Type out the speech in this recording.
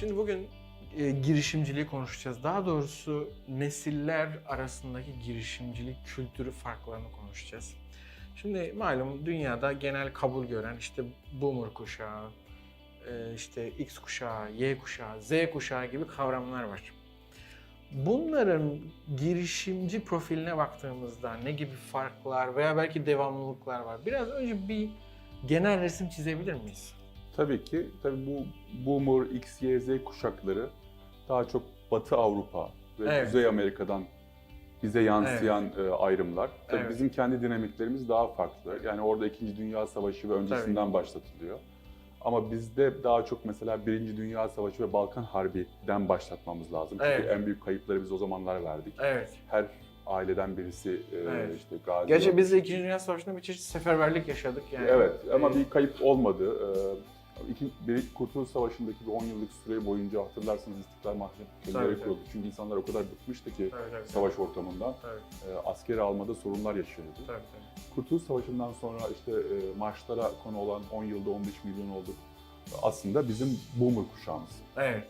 Şimdi bugün e, girişimciliği konuşacağız. Daha doğrusu nesiller arasındaki girişimcilik kültürü farklarını konuşacağız. Şimdi malum dünyada genel kabul gören işte boomer kuşağı, e, işte X kuşağı, Y kuşağı, Z kuşağı gibi kavramlar var. Bunların girişimci profiline baktığımızda ne gibi farklar veya belki devamlılıklar var? Biraz önce bir genel resim çizebilir miyiz? Tabii ki. Tabii bu Boomer, X, Y, Z kuşakları daha çok Batı Avrupa ve Evet. Kuzey Amerika'dan bize yansıyan e, ayrımlar. Tabii Evet. bizim kendi dinamiklerimiz daha farklı. Yani orada İkinci Dünya Savaşı ve öncesinden başlatılıyor. Ama bizde daha çok mesela Birinci Dünya Savaşı ve Balkan Harbi'den başlatmamız lazım. Çünkü Evet. en büyük kayıpları biz o zamanlar verdik. Evet. Her aileden birisi e, Evet. işte gazi Gerçi olmuş. biz de İkinci Dünya Savaşı'nda bir çeşit seferberlik yaşadık yani. Evet ama Ee, bir kayıp olmadı. İki, bir Kurtuluş Savaşı'ndaki bir 10 yıllık süre boyunca hatırlarsanız İstiklal Mahkemeleri kuruldu. Çünkü insanlar o kadar bıkmıştı ki Tabii, tabii, savaş ortamından. Tabii, E, askeri almada sorunlar yaşıyordu. tabii, tabii. Kurtuluş Savaşı'ndan sonra işte e, marşlara konu olan 10 yılda 15 milyon olduk. Aslında bizim boomer kuşağımız. Evet.